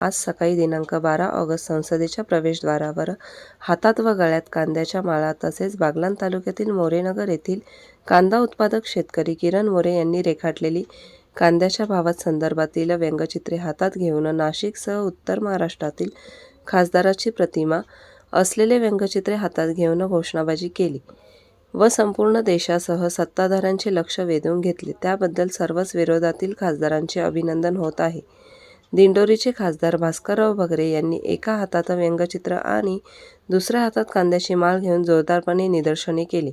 आज सकाळी दिनांक बारा ऑगस्ट संसदेच्या प्रवेशद्वारावर हातात व गळ्यात कांद्याच्या माळा तसेच बागलाण तालुक्यातील मोरेनगर येथील कांदा उत्पादक शेतकरी किरण मोरे यांनी रेखाटलेली कांद्याच्या भावात संदर्भातील व्यंगचित्रे हातात घेऊन नाशिकसह उत्तर महाराष्ट्रातील खासदाराची प्रतिमा असलेले व्यंगचित्रे हातात घेऊन घोषणाबाजी केली व संपूर्ण देशासह सत्ताधाऱ्यांचे लक्ष वेधून घेतले. त्याबद्दल सर्वच विरोधातील खासदारांचे अभिनंदन होत आहे. दिंडोरीचे खासदार भास्करराव भगरे यांनी एका हातात व्यंगचित्र आणि दुसऱ्या हातात कांद्याची माल घेऊन जोरदारपणे निदर्शने केली.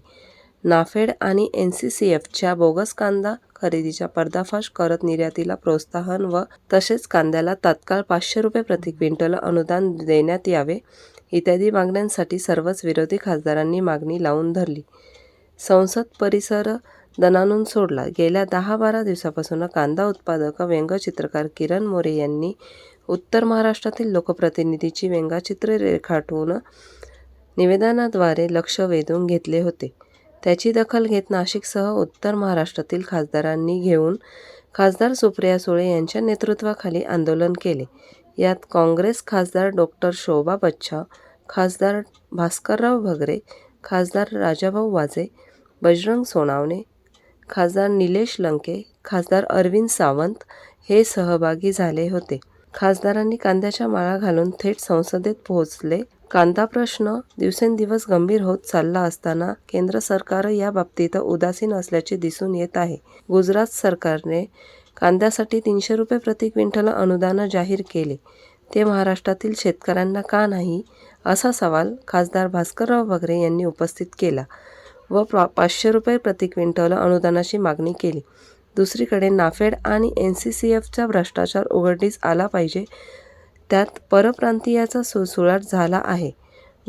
नाफेड आणि एन सी सी एफच्या बोगस कांदा खरेदीचा पर्दाफाश करत निर्यातीला प्रोत्साहन व तसेच कांद्याला तात्काळ पाचशे रुपये प्रति क्विंटल अनुदान देण्यात यावे इत्यादी मागण्यांसाठी सर्वच विरोधी खासदारांनी मागणी लावून धरली. संसद परिसर दणाणून सोडला. गेल्या दहा बारा दिवसापासून कांदा उत्पादक व्यंगचित्रकार किरण मोरे यांनी उत्तर महाराष्ट्रातील लोकप्रतिनिधीची व्यंगचित्रे रेखाटून निवेदनाद्वारे लक्ष वेधून घेतले होते. त्याची दखल घेत नाशिकसह उत्तर महाराष्ट्रातील खासदारांनी घेऊन खासदार सुप्रिया सुळे यांच्या नेतृत्वाखाली आंदोलन केले. यात काँग्रेस खासदार डॉक्टर शोभा बच्छा खासदार भास्करराव भगरे खासदार राजाभाऊ वाजे बजरंग सोनावणे खासदार निलेश लंके खासदार अरविंद सावंत हे सहभागी झाले होते. खासदारांनी कांद्याच्या माळा घालून थेट संसदेत पोहोचले. कांदा प्रश्न दिवसेंदिवस गंभीर होत चालला असताना केंद्र सरकार या बाबतीत उदासीन असल्याचे दिसून येत आहे. गुजरात सरकारने कांद्यासाठी तीनशे रुपये प्रति क्विंटल अनुदान जाहीर केले. ते महाराष्ट्रातील शेतकऱ्यांना का नाही? असा सवाल खासदार भास्करराव बगरे यांनी उपस्थित केला. व प्रा पाचशे रुपये प्रति क्विंटल अनुदानाची मागणी केली. दुसरीकडे नाफेड आणि एन सी सी एफचा भ्रष्टाचार उघडकीस आला पाहिजे. त्यात परप्रांतीयाचा सुळसुळाट झाला आहे.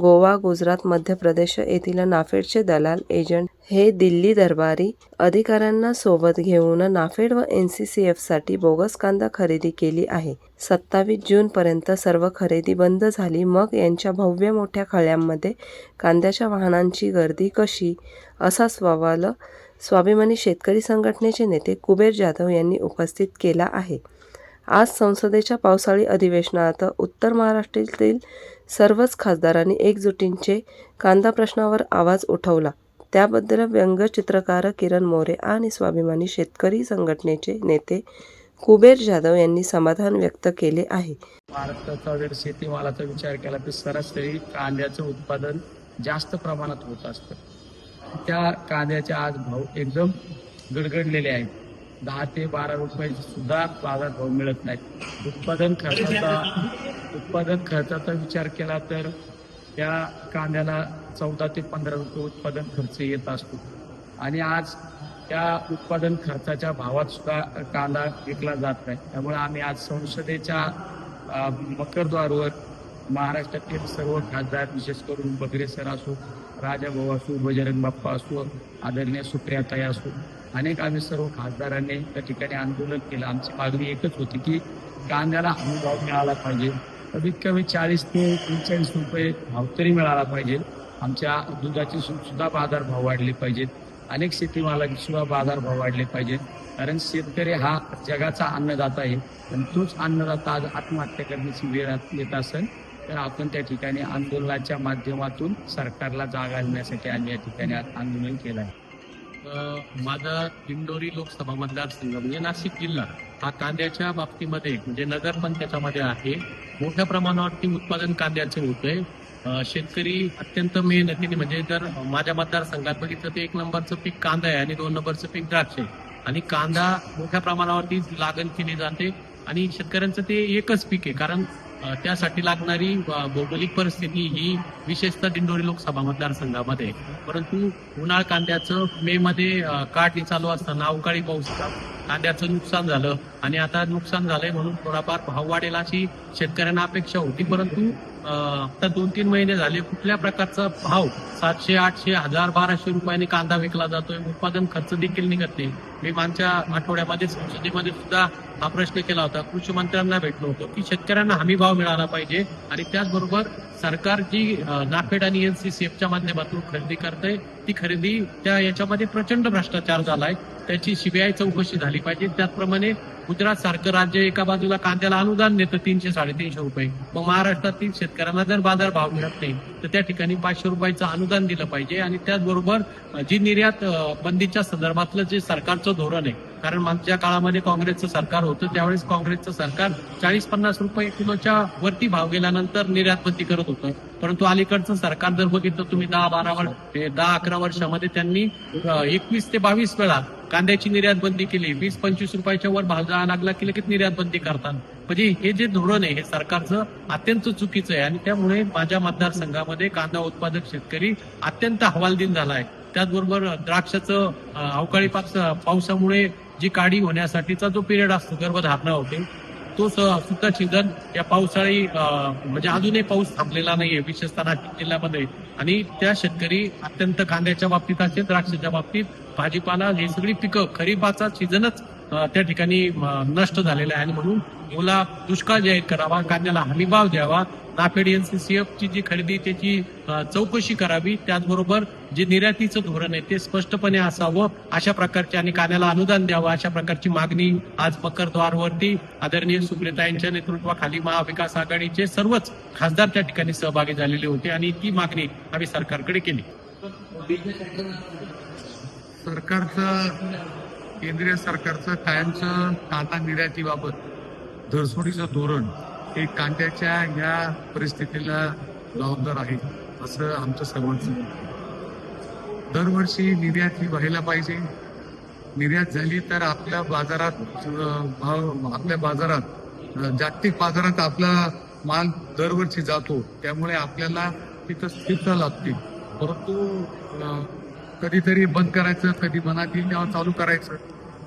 गोवा गुजरात मध्य प्रदेश येथील नाफेडचे दलाल एजंट हे दिल्ली दरबारी अधिकाऱ्यांना सोबत घेऊन नाफेड व एन सी सी एफसाठी बोगस कांदा खरेदी केली आहे. सत्तावीस जूनपर्यंत सर्व खरेदी बंद झाली. मग यांच्या भव्य मोठ्या खळ्यांमध्ये कांद्याच्या वाहनांची गर्दी कशी? असा सवाल स्वाभिमानी शेतकरी संघटनेचे नेते कुबेर जाधव यांनी उपस्थित केला आहे. आज संसदेच्या पावसाळी अधिवेशनात उत्तर महाराष्ट्रातील सर्वच खासदारांनी एकजुटींचे कांदा प्रश्नावर आवाज उठवला. त्याबद्दल व्यंगचित्रकार किरण मोरे आणि स्वाभिमानी शेतकरी संघटनेचे नेते कुबेर जाधव यांनी समाधान व्यक्त केले आहे. महाराष्ट्राचा जर शेतीमालाचा विचार केला तर सरासरी कांद्याचं उत्पादन जास्त प्रमाणात होत असतं. त्या कांद्याचे आज भाव एकदम गडगडलेले आहेत. दहा ते बारा रुपये सुद्धा बाजार भाव मिळत नाहीत. उत्पादन खर्चाचा उत्पादन खर्चाचा विचार केला तर त्या कांद्याला चौदा ते पंधरा रुपये उत्पादन खर्च येत असतो. आणि आज त्या उत्पादन खर्चाच्या भावात सुद्धा कांदा विकला जात नाही. त्यामुळे आम्ही आज संसदेच्या मकरद्वारवर महाराष्ट्रातील सर्व खासदार विशेष करून बगरे सर असो राजाभाऊ असो बजरंग बाप्पा असो आदरणीय सुप्रियाताई असो अनेक आम्ही सर्व खासदारांनी त्या ठिकाणी आंदोलन केलं. आमची मागणी एकच होती की कांद्याला हमी भाव मिळाला पाहिजे. कमीत कमी चाळीस ते पंचेचाळीस रुपये भाव तरी मिळाला पाहिजे. आमच्या दुधाचे सु- सुद्धा बाजार भाव वाढले पाहिजेत. अनेक शेतीमालाचे सुद्धा बाजार भाव वाढले पाहिजेत कारण शेतकरी हा जगाचा अन्नदाता आहे. आणि तोच अन्नदाता आज आत्महत्या करण्याची वेळ येत असेल तर आपण त्या ठिकाणी आंदोलनाच्या माध्यमातून सरकारला जाग आणण्यासाठी आम्ही या ठिकाणी आज आंदोलन केलं आहे. माझा दिंडोरी लोकसभा मतदारसंघ म्हणजे नाशिक जिल्हा हा कांद्याच्या बाबतीमध्ये म्हणजे नगर पण त्याच्यामध्ये आहे. मोठ्या प्रमाणावरती उत्पादन कांद्याचे होतंय शेतकरी अत्यंत मेहनतीने म्हणजे जर माझ्या मतदारसंघात बघितलं तर एक नंबरचं पीक कांदा आहे आणि दोन नंबरचं पीक द्राक्ष. आहे आणि कांदा मोठ्या प्रमाणावरती लागण केली जाते. आणि शेतकऱ्यांचं ते एकच पीक आहे कारण त्यासाठी लागणारी भौगोलिक परिस्थिती ही विशेषतः दिंडोरी लोकसभा मतदारसंघामध्ये आहे. परंतु उन्हाळ कांद्याचं मे मध्ये काढणी चालू असताना अवकाळी पाऊस कांद्याचं नुकसान झालं आणि आता नुकसान झालंय म्हणून थोडाफार भाव वाढेल अशी शेतकऱ्यांना अपेक्षा होती. परंतु आता दोन तीन महिने झाले. कुठल्या प्रकारचा भाव? सातशे आठशे हजार बाराशे रुपयाने कांदा विकला जातोय. उत्पादन खर्च देखील निघत नाही. मी मागच्या आठवड्यामध्ये संसदेमध्ये सुद्धा हा प्रश्न केला होता. कृषी मंत्र्यांना भेटलो होतो की शेतकऱ्यांना हमी भाव मिळाला पाहिजे आणि त्याचबरोबर सरकार जी नाफेड आणि एनसीसीएफच्या माध्यमातून खरेदी करते ती खरेदी त्या याच्यामध्ये प्रचंड भ्रष्टाचार झालाय. त्याची सीबीआय चौकशी झाली पाहिजे. त्याचप्रमाणे गुजरात सारखं राज्य एका बाजूला कांद्याला अनुदान देतं तीनशे साडेतीनशे रुपये. मग महाराष्ट्रातील शेतकऱ्यांना जर बाजार भाव मिळत नाही तर त्या ठिकाणी पाचशे रुपयाचं अनुदान दिलं पाहिजे आणि त्याचबरोबर जी निर्यात बंदीच्या संदर्भातलं जे सरकारचं धोरण आहे कारण मागच्या काळामध्ये काँग्रेसचं सरकार होतं त्यावेळेस काँग्रेसचं सरकार चाळीस पन्नास रुपये किलोच्या वरती भाव गेल्यानंतर निर्यात बंदी करत होतं. परंतु अलीकडचं सरकार जर बघितलं तुम्ही दहा बारा वर्ष दहा अकरा वर्षामध्ये त्यांनी एकवीस ते बावीस वेळा कांद्याची निर्यात बंदी केली वीस पंचवीस रुपयाच्या वर भाव जायला लागला की लगेच निर्यात बंदी करतात म्हणजे हे जे धोरण आहे हे सरकारचं अत्यंत चुकीचं आहे. आणि त्यामुळे माझ्या मतदारसंघामध्ये कांदा उत्पादक शेतकरी अत्यंत हवालदीन झाला आहे त्याचबरोबर द्राक्षाचं अवकाळी पावस पावसामुळे जी काढी होण्यासाठीचा जो पिरियड असतो गर्भधारणा होते तो सुद्धा सीझन या पावसाळी अं, म्हणजे अजूनही पाऊस थांबलेला नाहीये विशेषतः नाशिक जिल्ह्यामध्ये. आणि त्या शेतकरी अत्यंत कांद्याच्या बाबतीत असेल द्राक्षाच्या बाबतीत भाजीपाला ही सगळी पिकं खरीपाचा सीझनच त्या ठिकाणी नष्ट झालेला आहे आणि म्हणून ओला दुष्काळ जाहीर करावा कांद्याला हमीभाव द्यावा. नाफेड एनसीसीएफची जी खरेदी त्याची चौकशी करावी. त्याचबरोबर जे निर्यातीचं धोरण आहे ते स्पष्टपणे असावं. अशा प्रकारचे आणि कांद्याला अनुदान द्यावं अशा प्रकारची मागणी आज मकरद्वारवरती आदरणीय सुप्रिता यांच्या नेतृत्वाखाली महाविकास आघाडीचे सर्वच खासदार त्या ठिकाणी सहभागी झालेले होते आणि ती मागणी आम्ही सरकारकडे केली. सरकारचं केंद्रीय सरकारचं कायमचं कांदा निर्यातीबाबत धरसोडीचं धोरण हे कांद्याच्या या परिस्थितीला जबाबदार आहे असं आमचं सर्वांचं दरवर्षी निर्यात ही व्हायला पाहिजे. निर्यात झाली तर आपल्या बाजारात भाव आपल्या बाजारात जागतिक बाजारात आपला माल दरवर्षी जातो. त्यामुळे आपल्याला तिथं स्थिरता लागते. परंतु कधीतरी बंद करायचं कधी मनात येईल तेव्हा चालू करायचं.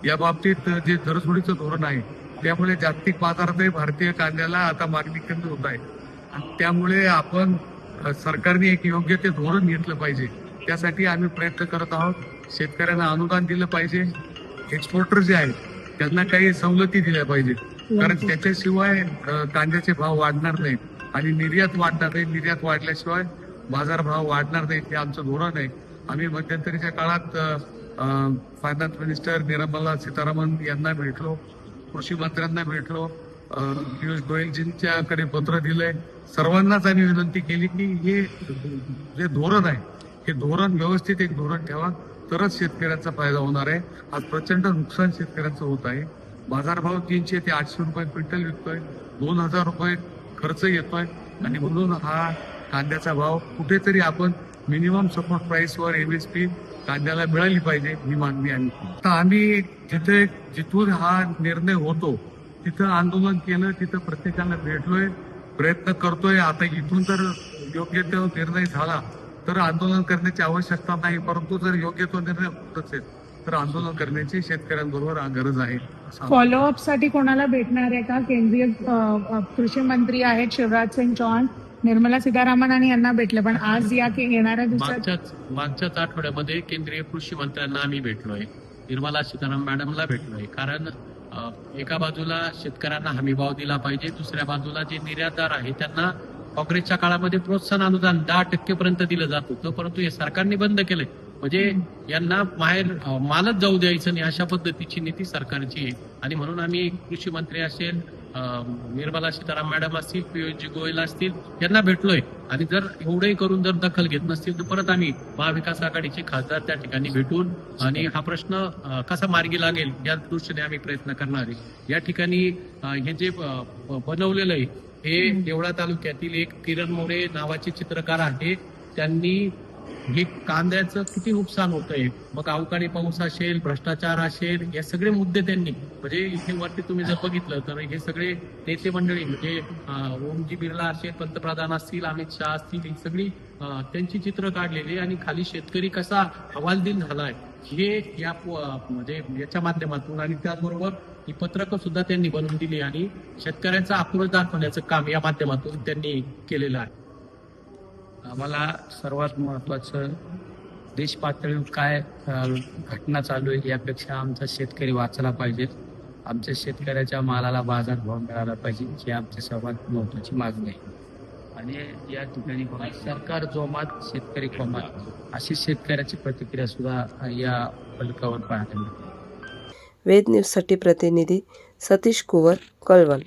या बाबतीत जे दरसोडीचं धोरण आहे त्यामुळे जागतिक बाजारातही भारतीय कांद्याला आता मागणी कमी होत आहे. आणि त्यामुळे आपण सरकारने एक योग्य ते धोरण घेतलं पाहिजे. त्यासाठी आम्ही प्रयत्न करत आहोत. शेतकऱ्यांना अनुदान दिलं पाहिजे. एक्सपोर्टर जे आहेत त्यांना काही सवलती दिल्या पाहिजे कारण त्याच्याशिवाय कांद्याचे भाव वाढणार नाहीत. आणि निर्यात वाढणार नाही. निर्यात वाढल्याशिवाय बाजारभाव वाढणार नाहीत हे आमचं धोरण आहे. आम्ही मध्यंतरीच्या काळात फायनान्स मिनिस्टर निर्मला सीतारामन यांना भेटलो कृषी मंत्र्यांना भेटलो पियुष गोयलजींच्याकडे पत्र दिलंय सर्वांनाच आम्ही विनंती केली की हे जे धोरण आहे हे धोरण व्यवस्थित एक धोरण ठेवा. तरच शेतकऱ्यांचा फायदा होणार आहे. आज प्रचंड नुकसान शेतकऱ्यांचं होत आहे. बाजारभाव तीनशे ते आठशे रुपये क्विंटल विकतोय. दोन हजार रुपये खर्च येतोय. आणि म्हणून हा कांद्याचा भाव कुठेतरी आपण मिनिमम सपोर्ट प्राइसवर एमएसपी कांद्याला मिळाली पाहिजे ही मागणी आम्ही तर आम्ही जिथे जिथून हा निर्णय होतो तिथं आंदोलन केलं तिथं प्रत्येकाला भेटलोय प्रयत्न करतोय. आता इथून जर योग्य तो निर्णय झाला तर आंदोलन करण्याची आवश्यकता नाही परंतु जर योग्य तो निर्णय होत असेल तर आंदोलन करण्याची शेतकऱ्यांबरोबर गरज आहे. फॉलोअपसाठी कोणाला भेटणार आहे का? केंद्रीय कृषी मंत्री आहेत शिवराज सिंग चौहान. निर्मला सीतारामन आणि यांना भेटले पण आज या येणाऱ्या दिवसात मागच्याच मागच्याच आठवड्यामध्ये केंद्रीय कृषी मंत्र्यांना आम्ही भेटलोय. निर्मला सीतारामन मॅडमला भेटलोय. कारण एका बाजूला शेतकऱ्यांना हमीभाव दिला पाहिजे दुसऱ्या बाजूला जे निर्यातदार आहे त्यांना काँग्रेसच्या काळामध्ये प्रोत्साहन अनुदान दहा टक्केपर्यंत दिलं जात होतं परंतु हे सरकारने बंद केलंय. म्हणजे यांना बाहेर मालच जाऊ द्यायचं नाही अशा पद्धतीची नीती सरकारची आहे. आणि म्हणून आम्ही कृषी मंत्री असेल निर्मला सीताराम मॅडम असतील पियुषजी गोयल असतील यांना भेटलोय. आणि जर एवढंही करून जर दखल घेत नसतील तर परत आम्ही महाविकास आघाडीचे खासदार त्या ठिकाणी भेटून आणि हा प्रश्न कसा मार्गी लागेल या दृष्टीने आम्ही प्रयत्न करणार आहे. या ठिकाणी हे जे बनवलेलं आहे हे देवळा तालुक्यातील एक किरण मोरे नावाचे चित्रकार आहे. त्यांनी हे कांद्याचं किती नुकसान होतंय? मग अवकाळी पाऊस असेल भ्रष्टाचार असेल या सगळे मुद्दे त्यांनी. म्हणजे इथे वरती तुम्ही जर बघितलं तर हे सगळे नेते मंडळी म्हणजे ओमजी बिर्ला असेल पंतप्रधान असतील अमित शहा असतील ही सगळी त्यांची चित्र काढलेली आणि खाली शेतकरी कसा हवालदिल झालाय हे या म्हणजे याच्या माध्यमातून आणि त्याचबरोबर ही पत्रकं सुद्धा त्यांनी बनवून दिली आणि शेतकऱ्यांचा आक्रोश दाखवण्याचं काम या माध्यमातून त्यांनी केलेलं आहे. आम्हाला सर्वात महत्वाचं देश पातळीवर काय घटना चालू आहे यापेक्षा आमचा शेतकरी वाचला पाहिजे. आमच्या शेतकऱ्याच्या मालाला बाजारभाव मिळाला पाहिजे ही आमची सर्वात महत्वाची मागणी आहे. आणि या ठिकाणी सरकार जोमात शेतकरी कोमात अशी शेतकऱ्याची प्रतिक्रिया सुद्धा या फलकावर पाहायला मिळते. वेद न्यूजसाठी प्रतिनिधी सतीश कुवर कळवण.